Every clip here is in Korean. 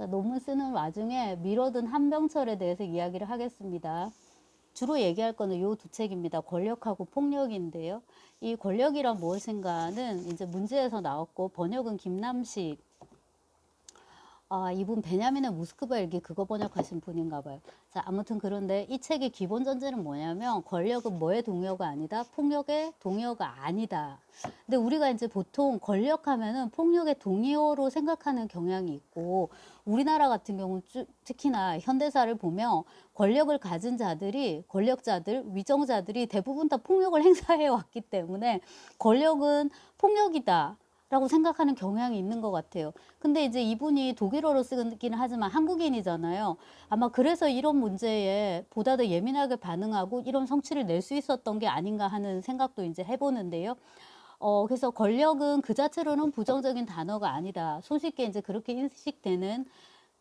자, 논문 쓰는 와중에 미뤄둔 한병철에 대해서 이야기를 하겠습니다. 주로 얘기할 거는 이 두 책입니다. 권력하고 폭력인데요. 이 권력이란 무엇인가는 이제 문제에서 나왔고 번역은 김남식 아, 이분 베냐민의 모스크바 일기 그거 번역하신 분인가 봐요. 자, 아무튼 그런데 이 책의 기본 전제는 뭐냐면 권력은 뭐의 동요가 아니다. 폭력의 동요가 아니다. 근데 우리가 이제 보통 권력하면은 폭력의 동요로 생각하는 경향이 있고 우리나라 같은 경우 는 특히나 현대사를 보면 권력을 가진 자들이 권력자들, 위정자들이 대부분 다 폭력을 행사해 왔기 때문에 권력은 폭력이다. 라고 생각하는 경향이 있는 것 같아요. 근데 이제 이분이 독일어로 쓰기는 하지만 한국인이잖아요. 아마 그래서 이런 문제에 보다 더 예민하게 반응하고 이런 성취를 낼 수 있었던 게 아닌가 하는 생각도 이제 해보는데요. 어, 그래서 권력은 그 자체로는 부정적인 단어가 아니다. 손쉽게 이제 그렇게 인식되는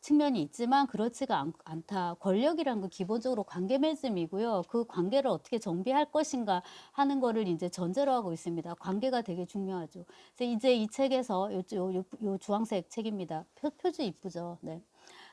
측면이 있지만 그렇지가 않, 않다. 권력이란 건 기본적으로 관계 맺음이고요. 그 관계를 어떻게 정비할 것인가 하는 거를 이제 전제로 하고 있습니다. 관계가 되게 중요하죠. 그래서 이제 이 책에서 요, 요, 요, 요 주황색 책입니다. 표, 표지 이쁘죠. 네.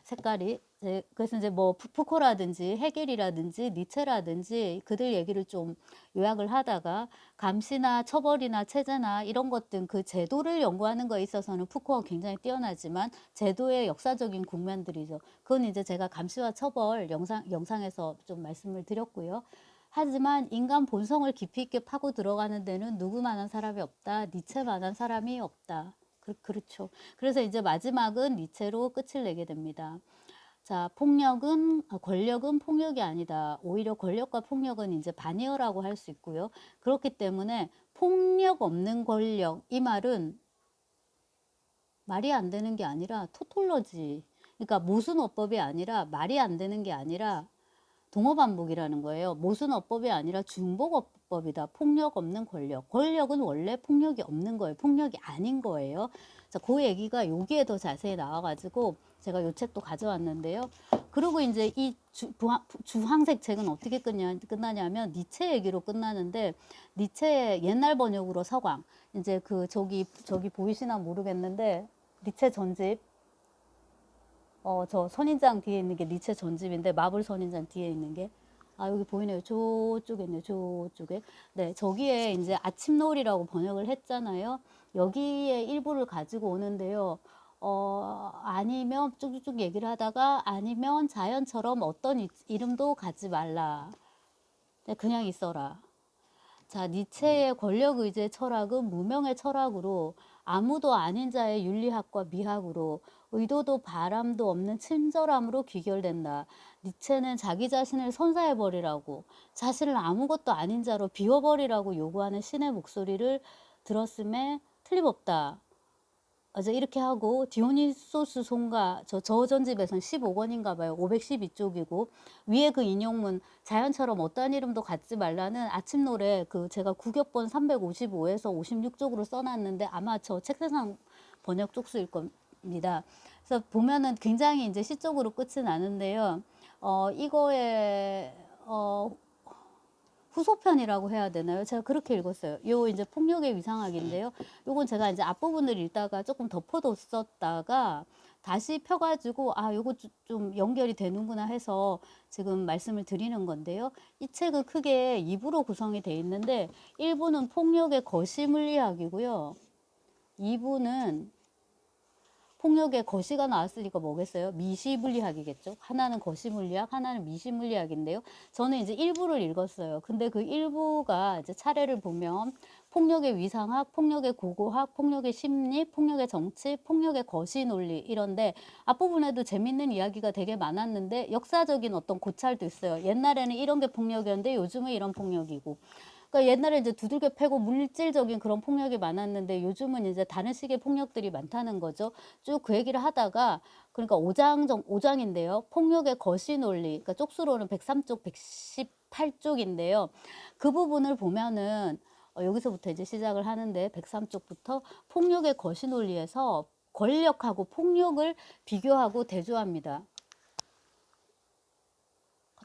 색깔이 네, 그래서 이제 뭐 푸- 푸코라든지 헤겔이라든지 니체라든지 그들 얘기를 좀 요약을 하다가 감시나 처벌이나 체제나 이런 것들 그 제도를 연구하는 거에 있어서는 푸코가 굉장히 뛰어나지만 제도의 역사적인 국면들이죠. 그건 이제 제가 감시와 처벌 영상 영상에서 좀 말씀을 드렸고요. 하지만 인간 본성을 깊이 있게 파고 들어가는 데는 누구만한 사람이 없다. 니체만한 사람이 없다. 그, 그렇죠. 그래서 이제 마지막은 니체로 끝을 내게 됩니다. 자, 폭력은, 아, 권력은 폭력이 아니다. 오히려 권력과 폭력은 이제 반이어라고 할 수 있고요. 그렇기 때문에 폭력 없는 권력, 이 말은 말이 안 되는 게 아니라 토톨러지. 그러니까 모순어법이 아니라 말이 안 되는 게 아니라 동어반복이라는 거예요. 모순어법이 아니라 중복어법 이다. 폭력 없는 권력. 권력은 원래 폭력이 없는 거예요. 폭력이 아닌 거예요. 자, 그 얘기가 여기에 더 자세히 나와가지고 제가 요 책도 가져왔는데요. 그리고 이제 이 주, 주황색 책은 어떻게 끝냐, 끝나냐면 니체 얘기로 끝나는데 니체의 옛날 번역으로 서광. 이제 그 저기 저기 보이시나 모르겠는데 니체 전집 어, 저 선인장 뒤에 있는 게 니체 전집인데 마블 선인장 뒤에 있는 게 아, 여기 보이네요. 저쪽에 있네요. 저쪽에. 네, 저기에 이제 아침놀이라고 번역을 했잖아요. 여기에 일부를 가지고 오는데요. 어, 아니면 쭉쭉쭉 얘기를 하다가 아니면 자연처럼 어떤 이, 이름도 갖지 말라. 네, 그냥 있어라. 자, 니체의 권력 의제 철학은 무명의 철학으로 아무도 아닌 자의 윤리학과 미학으로 의도도 바람도 없는 친절함으로 귀결된다. 니체는 자기 자신을 선사해버리라고 자신을 아무것도 아닌 자로 비워버리라고 요구하는 신의 목소리를 들었음에 틀림없다. 이제 이렇게 하고 디오니소스 송가 저 저전집에선 15권인가 봐요. 512쪽이고 위에 그 인용문 자연처럼 어떠한 이름도 갖지 말라는 아침 노래 그 제가 구격본 355에서 56쪽으로 써놨는데 아마 저 책세상 번역 쪽수일 겁니다. 그래서 보면은 굉장히 이제 시적으로 끝이 나는데요. 어 이거에 어 후소편이라고 해야 되나요? 제가 그렇게 읽었어요. 요 이제 폭력의 위상학인데요. 요건 제가 이제 앞부분을 읽다가 조금 덮어뒀었다가 다시 펴가지고 아 요거 주- 좀 연결이 되는구나 해서 지금 말씀을 드리는 건데요. 이 책은 크게 2부로 구성이 돼 있는데 1부는 폭력의 거시 물리학이고요. 2부는 폭력의 거시가 나왔으니까 뭐겠어요? 미시 물리학이겠죠. 하나는 거시 물리학, 하나는 미시 물리학인데요. 저는 이제 일부를 읽었어요. 근데 그 일부가 이제 차례를 보면 폭력의 위상학, 폭력의 고고학, 폭력의 심리, 폭력의 정치, 폭력의 거시 논리 이런데 앞부분에도 재밌는 이야기가 되게 많았는데 역사적인 어떤 고찰도 있어요. 옛날에는 이런 게 폭력이었는데 요즘은 이런 폭력이고. 그러니까 옛날에 이제 두들겨 패고 물질적인 그런 폭력이 많았는데 요즘은 이제 다른 식의 폭력들이 많다는 거죠. 쭉 그 얘기를 하다가 그러니까 5장 정 5장인데요. 폭력의 거시 논리. 그러니까 쪽수로는 103쪽, 118쪽인데요. 그 부분을 보면은 어, 여기서부터 이제 시작을 하는데 103쪽부터 폭력의 거시 논리에서 권력하고 폭력을 비교하고 대조합니다.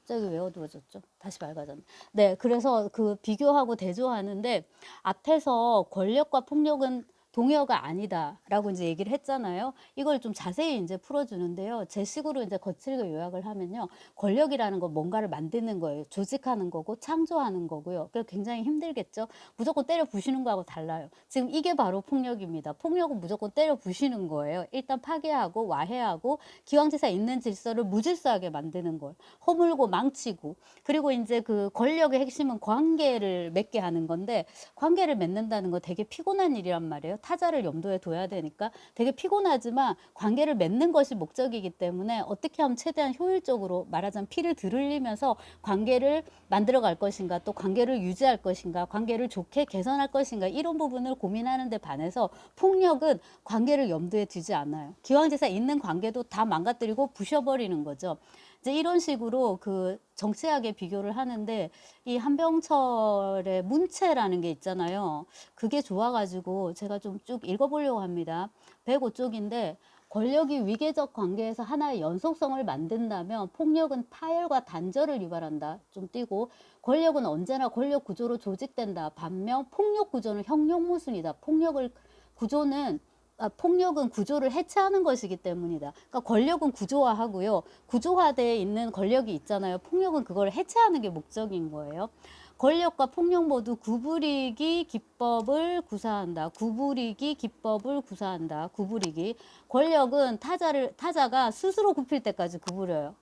갑자기 왜 어두워졌죠? 다시 밝아졌네. 네, 그래서 그 비교하고 대조하는데 앞에서 권력과 폭력은 동의어가 아니다라고 이제 얘기를 했잖아요. 이걸 좀 자세히 이제 풀어주는데요. 제 식으로 이제 거칠게 요약을 하면요. 권력이라는 건 뭔가를 만드는 거예요. 조직하는 거고 창조하는 거고요. 그래서 굉장히 힘들겠죠. 무조건 때려 부시는 거하고 달라요. 지금 이게 바로 폭력입니다. 폭력은 무조건 때려 부시는 거예요. 일단 파괴하고 와해하고 기왕지사 있는 질서를 무질서하게 만드는 거예요. 허물고 망치고 그리고 이제 그 권력의 핵심은 관계를 맺게 하는 건데 관계를 맺는다는 거 되게 피곤한 일이란 말이에요. 타자를 염두에 둬야 되니까 되게 피곤하지만 관계를 맺는 것이 목적이기 때문에 어떻게 하면 최대한 효율적으로 말하자면 피를 들을리면서 관계를 만들어 갈 것인가 또 관계를 유지할 것인가 관계를 좋게 개선할 것인가 이런 부분을 고민하는 데 반해서 폭력은 관계를 염두에 두지 않아요. 기왕지사 있는 관계도 다 망가뜨리고 부셔버리는 거죠. 이제 이런 식으로 그 정치학에 비교를 하는데 이 한병철의 문체라는 게 있잖아요. 그게 좋아가지고 제가 좀 쭉 읽어보려고 합니다. 105쪽인데 권력이 위계적 관계에서 하나의 연속성을 만든다면 폭력은 파열과 단절을 유발한다. 좀 띄고 권력은 언제나 권력 구조로 조직된다. 반면 폭력 구조는 형용무순이다. 폭력을 구조는 아, 폭력은 구조를 해체하는 것이기 때문이다. 그러니까 권력은 구조화하고요. 구조화되어 있는 권력이 있잖아요. 폭력은 그걸 해체하는 게 목적인 거예요. 권력과 폭력 모두 구부리기 기법을 구사한다. 구부리기 기법을 구사한다. 구부리기. 권력은 타자를 타자가 스스로 굽힐 때까지 구부려요.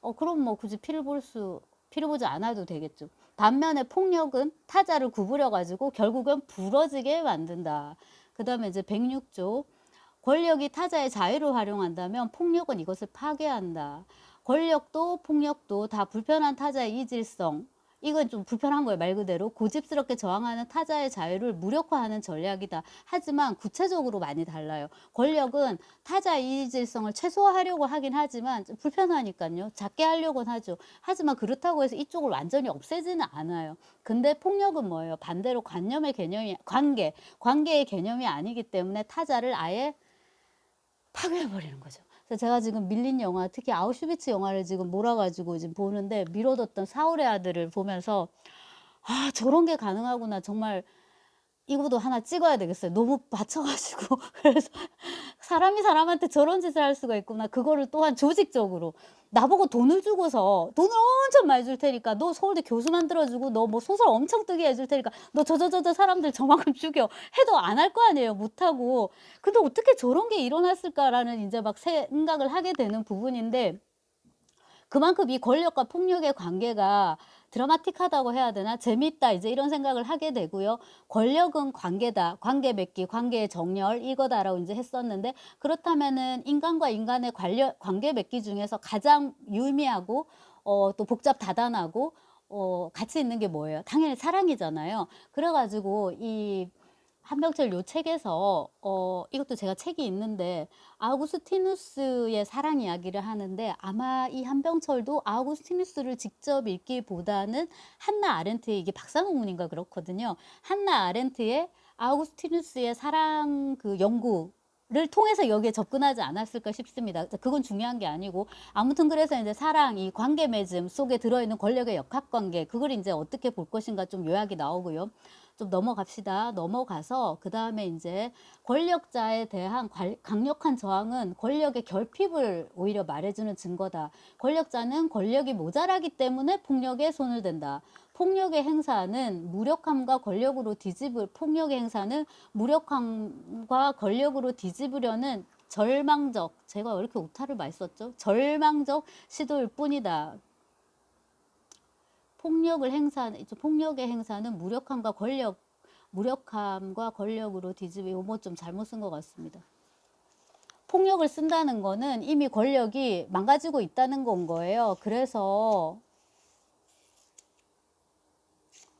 어 그럼 뭐 굳이 피를 볼 수 피를 보지 않아도 되겠죠. 반면에 폭력은 타자를 구부려 가지고 결국은 부러지게 만든다. 그 다음에 이제 106조 권력이 타자의 자유를 활용한다면 폭력은 이것을 파괴한다. 권력도 폭력도 다 불편한 타자의 이질성 이건 좀 불편한 거예요. 말 그대로 고집스럽게 저항하는 타자의 자유를 무력화하는 전략이다. 하지만 구체적으로 많이 달라요. 권력은 타자의 이질성을 최소화하려고 하긴 하지만 좀 불편하니까요. 작게 하려고는 하죠. 하지만 그렇다고 해서 이쪽을 완전히 없애지는 않아요. 근데 폭력은 뭐예요? 반대로 관념의 개념이 관계, 관계의 개념이 아니기 때문에 타자를 아예 파괴해 버리는 거죠. 그래서 제가 지금 밀린 영화, 특히 아우슈비츠 영화를 지금 몰아가지고 지금 보는데 미뤄뒀던 사울의 아들을 보면서 아 저런 게 가능하구나. 정말 이거도 하나 찍어야 되겠어요. 너무 받쳐가지고 그래서 사람이 사람한테 저런 짓을 할 수가 있구나. 그거를 또한 조직적으로 나보고 돈을 주고서 돈을 엄청 많이 줄 테니까 너 서울대 교수 만들어주고 너 뭐 소설 엄청 뜨게 해줄 테니까 너 저저저저 사람들 저만큼 죽여 해도 안 할 거 아니에요 못하고 근데 어떻게 저런 게 일어났을까라는 이제 막 생각을 하게 되는 부분인데 그만큼 이 권력과 폭력의 관계가 드라마틱하다고 해야 되나 재밌다 이제 이런 생각을 하게 되고요. 권력은 관계다, 관계 맺기, 관계의 정렬 이거다라고 이제 했었는데 그렇다면은 인간과 인간의 관련 관계 맺기 중에서 가장 유의미하고 어, 또 복잡 다단하고 어, 같이 있는 게 뭐예요? 당연히 사랑이잖아요. 그래가지고 이 한병철 요 책에서 어 이것도 제가 책이 있는데 아우구스티누스의 사랑 이야기를 하는데 아마 이 한병철도 아우구스티누스를 직접 읽기보다는 한나 아렌트의 이게 박사 논문인가 그렇거든요. 한나 아렌트의 아우구스티누스의 사랑 그 연구 를 통해서 여기에 접근하지 않았을까 싶습니다. 그건 중요한 게 아니고 아무튼 그래서 이제 사랑 이 관계 맺음 속에 들어있는 권력의 역학 관계 그걸 이제 어떻게 볼 것인가 좀 요약이 나오고요. 좀 넘어갑시다. 넘어가서 그 다음에 이제 권력자에 대한 관- 강력한 저항은 권력의 결핍을 오히려 말해주는 증거다. 권력자는 권력이 모자라기 때문에 폭력에 손을 댄다. 폭력의 행사는 무력함과 권력으로 뒤집을 폭력의 행사는 무력함과 권력으로 뒤집으려는 절망적 제가 왜 이렇게 오타를 많이 썼죠? 절망적 시도일 뿐이다. 폭력을 행사 폭력의 행사는 무력함과 권력 무력함과 권력으로 뒤집이 요거 좀 잘못 쓴 것 같습니다. 폭력을 쓴다는 거는 이미 권력이 망가지고 있다는 건 거예요. 그래서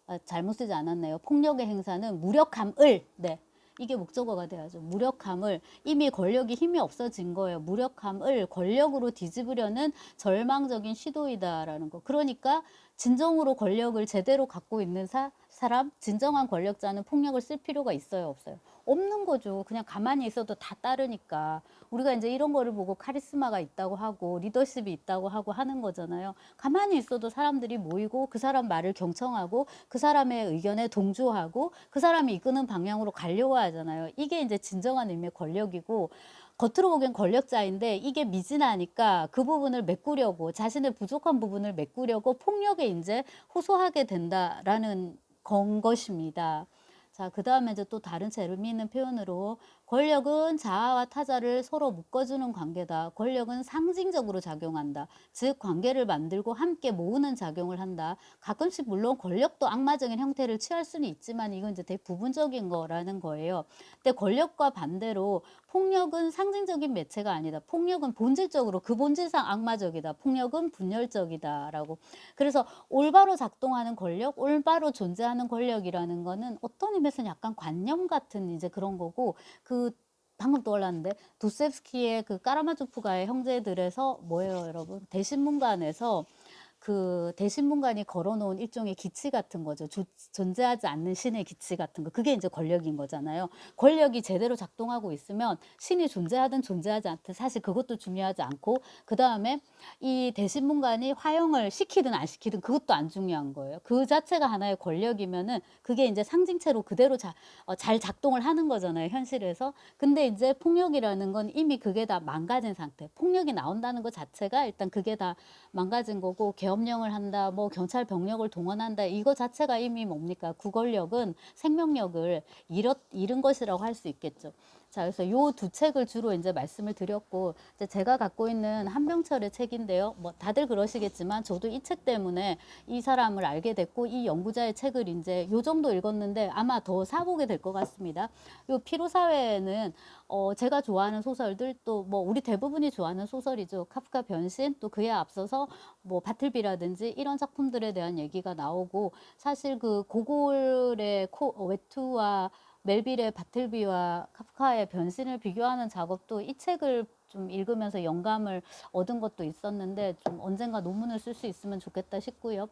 아, 잘못 쓰지 않았네요. 폭력의 행사는 무력함을 네. 이게 목적어가 돼야죠. 무력함을 이미 권력이 힘이 없어진 거예요. 무력함을 권력으로 뒤집으려는 절망적인 시도이다라는 거. 그러니까 진정으로 권력을 제대로 갖고 있는 사, 사람, 진정한 권력자는 폭력을 쓸 필요가 있어요, 없어요? 없는 거죠. 그냥 가만히 있어도 다 따르니까. 우리가 이제 이런 거를 보고 카리스마가 있다고 하고 리더십이 있다고 하고 하는 거잖아요. 가만히 있어도 사람들이 모이고 그 사람 말을 경청하고 그 사람의 의견에 동조하고 그 사람이 이끄는 방향으로 가려고 하잖아요. 이게 이제 진정한 의미의 권력이고 겉으로 보기엔 권력자인데 이게 미진하니까 그 부분을 메꾸려고 자신의 부족한 부분을 메꾸려고 폭력에 이제 호소하게 된다라는 건 것입니다. 자, 그 다음에 또 다른 재미있는 표현으로 권력은 자아와 타자를 서로 묶어주는 관계다. 권력은 상징적으로 작용한다. 즉, 관계를 만들고 함께 모으는 작용을 한다. 가끔씩 물론 권력도 악마적인 형태를 취할 수는 있지만 이건 이제 되게 부분적인 거라는 거예요. 근데 권력과 반대로 폭력은 상징적인 매체가 아니다. 폭력은 본질적으로 그 본질상 악마적이다. 폭력은 분열적이다라고. 그래서 올바로 작동하는 권력, 올바로 존재하는 권력이라는 거는 어떤 의미에서는 약간 관념 같은 이제 그런 거고 그 방금 떠올랐는데 도스옙스키의 그 까라마조프가의 형제들에서 뭐예요, 여러분? 대신문관에서 그 대신문관이 걸어놓은 일종의 기치 같은 거죠. 조- 존재하지 않는 신의 기치 같은 거. 그게 이제 권력인 거잖아요. 권력이 제대로 작동하고 있으면 신이 존재하든 존재하지 않든 사실 그것도 중요하지 않고 그 다음에 이 대신문관이 화형을 시키든 안 시키든 그것도 안 중요한 거예요. 그 자체가 하나의 권력이면은 그게 이제 상징체로 그대로 자, 어, 잘 작동을 하는 거잖아요. 현실에서. 근데 이제 폭력이라는 건 이미 그게 다 망가진 상태. 폭력이 나온다는 것 자체가 일단 그게 다 망가진 거고 계엄령을 한다, 뭐 경찰 병력을 동원한다 이거 자체가 이미 뭡니까? 구권력은 생명력을 잃었, 잃은 것이라고 할 수 있겠죠. 자, 그래서 요 두 책을 주로 이제 말씀을 드렸고, 이제 제가 갖고 있는 한병철의 책인데요. 뭐 다들 그러시겠지만 저도 이 책 때문에 이 사람을 알게 됐고, 이 연구자의 책을 이제 요 정도 읽었는데 아마 더 사보게 될 것 같습니다. 요 피로사회는 어, 제가 좋아하는 소설들 또 뭐 우리 대부분이 좋아하는 소설이죠. 카프카 변신 또 그에 앞서서 뭐 바틀비라든지 이런 작품들에 대한 얘기가 나오고 사실 그 고골의 코, 어, 외투와 멜빌의 바틀비와 카프카의 변신을 비교하는 작업도 이 책을 좀 읽으면서 영감을 얻은 것도 있었는데 좀 언젠가 논문을 쓸 수 있으면 좋겠다 싶고요.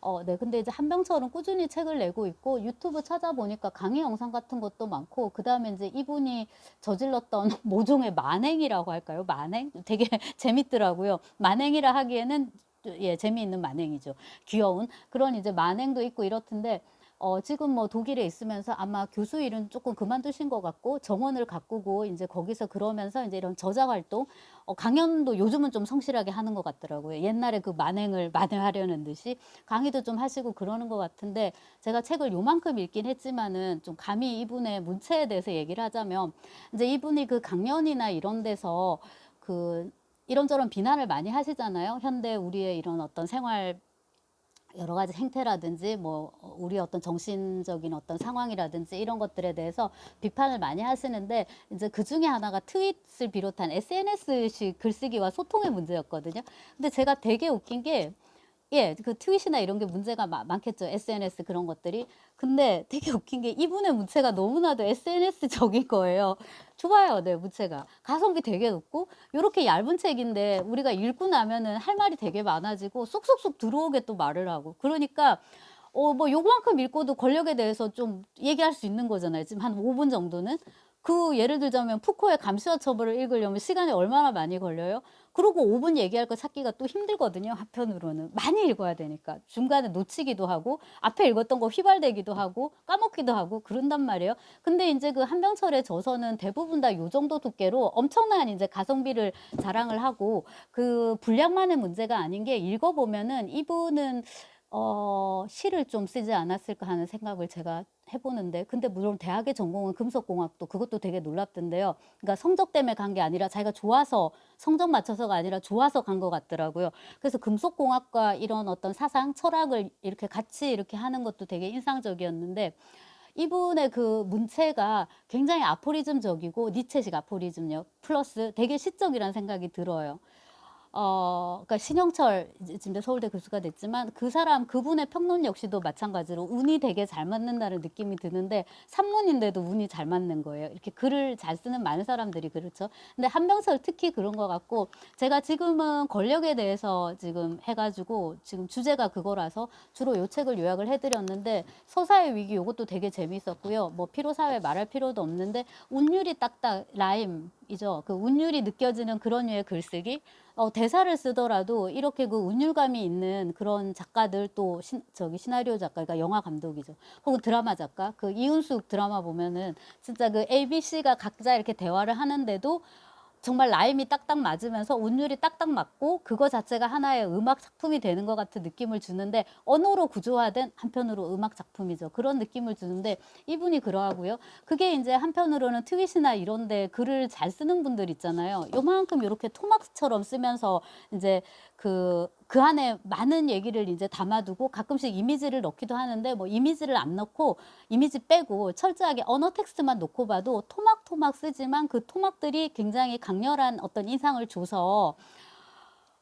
어, 네. 근데 이제 한병철은 꾸준히 책을 내고 있고 유튜브 찾아보니까 강의 영상 같은 것도 많고 그다음에 이제 이분이 저질렀던 모종의 만행이라고 할까요? 만행? 되게 재밌더라고요. 만행이라 하기에는 예, 재미있는 만행이죠. 귀여운 그런 이제 만행도 있고 이렇던데 어, 지금 뭐 독일에 있으면서 아마 교수 일은 조금 그만두신 것 같고 정원을 가꾸고 이제 거기서 그러면서 이제 이런 저자 활동, 어, 강연도 요즘은 좀 성실하게 하는 것 같더라고요. 옛날에 그 만행을 만회하려는 듯이 강의도 좀 하시고 그러는 것 같은데 제가 책을 요만큼 읽긴 했지만은 좀 감히 이분의 문체에 대해서 얘기를 하자면 이제 이분이 그 강연이나 이런 데서 그 이런저런 비난을 많이 하시잖아요. 현대 우리의 이런 어떤 생활 여러 가지 행태라든지 뭐 우리 어떤 정신적인 어떤 상황이라든지 이런 것들에 대해서 비판을 많이 하시는데 이제 그 중에 하나가 트윗을 비롯한 SNS식 글쓰기와 소통의 문제였거든요. 근데 제가 되게 웃긴 게 예, 그 트윗이나 이런 게 문제가 마- 많겠죠. SNS 그런 것들이. 근데 되게 웃긴 게 이분의 문체가 너무나도 SNS적인 거예요. 좋아요, 네, 문체가. 가성비 되게 높고, 요렇게 얇은 책인데 우리가 읽고 나면은 할 말이 되게 많아지고 쏙쏙쏙 들어오게 또 말을 하고. 그러니까 어, 뭐 요만큼 읽고도 권력에 대해서 좀 얘기할 수 있는 거잖아요. 지금 한 5분 정도는. 그 예를 들자면 푸코의 감시와 처벌을 읽으려면 시간이 얼마나 많이 걸려요? 그리고 5분 얘기할 거 찾기가 또 힘들거든요. 한편으로는. 많이 읽어야 되니까. 중간에 놓치기도 하고, 앞에 읽었던 거 휘발되기도 하고, 까먹기도 하고, 그런단 말이에요. 근데 이제 그 한병철의 저서는 대부분 다 요 정도 두께로 엄청난 이제 가성비를 자랑을 하고, 그 분량만의 문제가 아닌 게 읽어보면은 이분은 어, 시를 좀 쓰지 않았을까 하는 생각을 제가 해보는데, 근데 물론 대학의 전공은 금속공학도 그것도 되게 놀랍던데요. 그러니까 성적 때문에 간 게 아니라 자기가 좋아서 성적 맞춰서가 아니라 좋아서 간 것 같더라고요. 그래서 금속공학과 이런 어떤 사상, 철학을 이렇게 같이 이렇게 하는 것도 되게 인상적이었는데, 이분의 그 문체가 굉장히 아포리즘적이고 니체식 아포리즘력 플러스 되게 시적이라는 생각이 들어요. 어, 그러니까 신영철 지금 서울대 교수가 됐지만 그 사람 그분의 평론 역시도 마찬가지로 운이 되게 잘 맞는다는 느낌이 드는데 산문인데도 운이 잘 맞는 거예요. 이렇게 글을 잘 쓰는 많은 사람들이 그렇죠. 근데 한병철 특히 그런 것 같고 제가 지금은 권력에 대해서 지금 해가지고 지금 주제가 그거라서 주로 요 책을 요약을 해드렸는데 서사의 위기 요것도 되게 재밌었고요. 뭐 피로 사회 말할 필요도 없는데 운율이 딱딱 라임 이죠. 그 운율이 느껴지는 그런 류의 글쓰기. 어, 대사를 쓰더라도 이렇게 그 운율감이 있는 그런 작가들 또 신, 저기 시나리오 작가, 그러니까 영화 감독이죠. 혹은 드라마 작가. 그 이윤숙 드라마 보면은 진짜 그 A, B, C가 각자 이렇게 대화를 하는데도 정말 라임이 딱딱 맞으면서 운율이 딱딱 맞고 그거 자체가 하나의 음악 작품이 되는 것 같은 느낌을 주는데 언어로 구조화된 한편으로 음악 작품이죠. 그런 느낌을 주는데 이분이 그러하고요. 그게 이제 한편으로는 트윗이나 이런데 글을 잘 쓰는 분들 있잖아요. 요만큼 이렇게 토막스처럼 쓰면서 이제 그, 그 안에 많은 얘기를 이제 담아두고 가끔씩 이미지를 넣기도 하는데 뭐 이미지를 안 넣고 이미지 빼고 철저하게 언어 텍스트만 놓고 봐도 토막토막 쓰지만 그 토막들이 굉장히 강렬한 어떤 인상을 줘서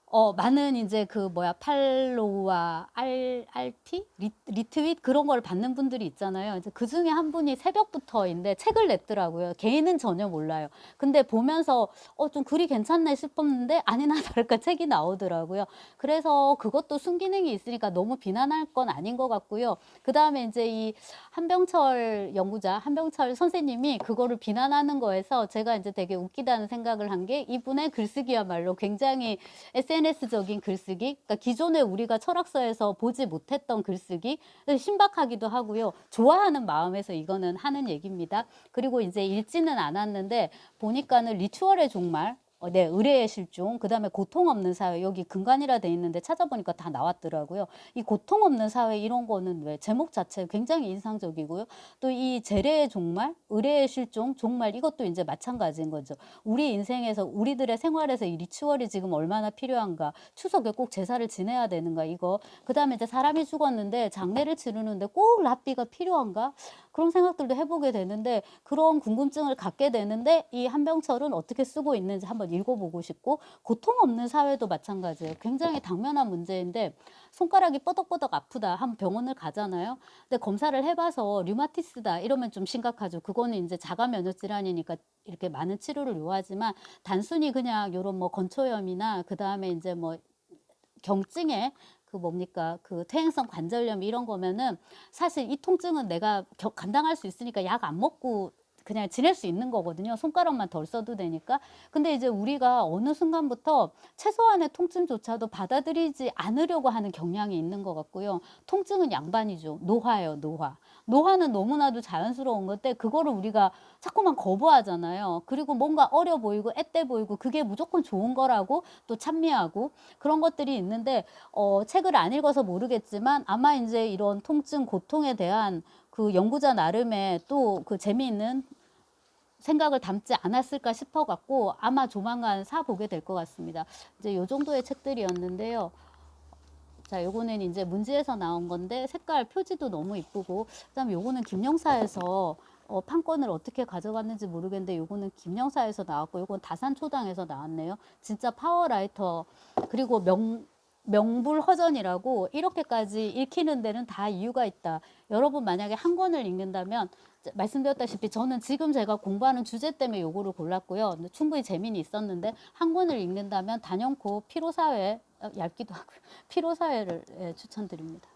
어, 많은 이제 그 뭐야 팔로우와 알, 알티 리, 리트윗 그런 걸 받는 분들이 있잖아요. 이제 그 중에 한 분이 새벽부터인데 책을 냈더라고요. 개인은 전혀 몰라요. 근데 보면서 어, 좀 글이 괜찮네 싶었는데 아니나 다를까 책이 나오더라고요. 그래서 그것도 순기능이 있으니까 너무 비난할 건 아닌 것 같고요. 그 다음에 이제 이 한병철 연구자, 한병철 선생님이 그거를 비난하는 거에서 제가 이제 되게 웃기다는 생각을 한 게 이분의 글쓰기야말로 굉장히 SNS적인 글쓰기, 그러니까 기존에 우리가 철학서에서 보지 못했던 글쓰기, 신박하기도 하고요. 좋아하는 마음에서 이거는 하는 얘기입니다. 그리고 이제 읽지는 않았는데 보니까는 리추얼의 종말, 어, 네, 의뢰의 실종, 그 다음에 고통 없는 사회, 여기 근간이라 돼 있는데 찾아보니까 다 나왔더라고요. 이 고통 없는 사회 이런 거는 왜 제목 자체 굉장히 인상적이고요. 또 이 재래의 종말, 의뢰의 실종, 종말 이것도 이제 마찬가지인 거죠. 우리 인생에서 우리들의 생활에서 이 리추얼이 지금 얼마나 필요한가, 추석에 꼭 제사를 지내야 되는가 이거. 그 다음에 이제 사람이 죽었는데 장례를 치르는데 꼭 랍비가 필요한가? 그런 생각들도 해보게 되는데 그런 궁금증을 갖게 되는데 이 한병철은 어떻게 쓰고 있는지 한번 읽어보고 싶고 고통 없는 사회도 마찬가지예요. 굉장히 당면한 문제인데 손가락이 뻐덕뻐덕 아프다 하면 병원을 가잖아요. 근데 검사를 해봐서 류마티스다 이러면 좀 심각하죠. 그거는 이제 자가 면역 질환이니까 이렇게 많은 치료를 요하지만 단순히 그냥 이런 뭐 건초염이나 그 다음에 이제 뭐 경증에 그 뭡니까? 그 퇴행성 관절염 이런 거면은 사실 이 통증은 내가 겨- 감당할 수 있으니까 약 안 먹고 그냥 지낼 수 있는 거거든요. 손가락만 덜 써도 되니까. 근데 이제 우리가 어느 순간부터 최소한의 통증조차도 받아들이지 않으려고 하는 경향이 있는 것 같고요. 통증은 양반이죠. 노화예요, 노화. 노화는 너무나도 자연스러운 건데 그거를 우리가 자꾸만 거부하잖아요. 그리고 뭔가 어려 보이고 앳돼 보이고 그게 무조건 좋은 거라고 또 찬미하고 그런 것들이 있는데 어, 책을 안 읽어서 모르겠지만 아마 이제 이런 통증, 고통에 대한 그 연구자 나름의 또 그 재미있는 생각을 담지 않았을까 싶어 갖고 아마 조만간 사 보게 될 것 같습니다. 이제 요 정도의 책들이었는데요. 자, 요거는 이제 문지에서 나온 건데 색깔 표지도 너무 이쁘고 그다음에 요거는 김영사에서 어, 판권을 어떻게 가져갔는지 모르겠는데 요거는 김영사에서 나왔고 요건 다산초당에서 나왔네요. 진짜 파워라이터 그리고 명 명불허전이라고 이렇게까지 읽히는 데는 다 이유가 있다. 여러분 만약에 한 권을 읽는다면 말씀드렸다시피 저는 지금 제가 공부하는 주제 때문에 요거를 골랐고요. 충분히 재미는 있었는데 한 권을 읽는다면 단연코 피로사회 어, 얇기도 하고 피로사회를 예, 추천드립니다.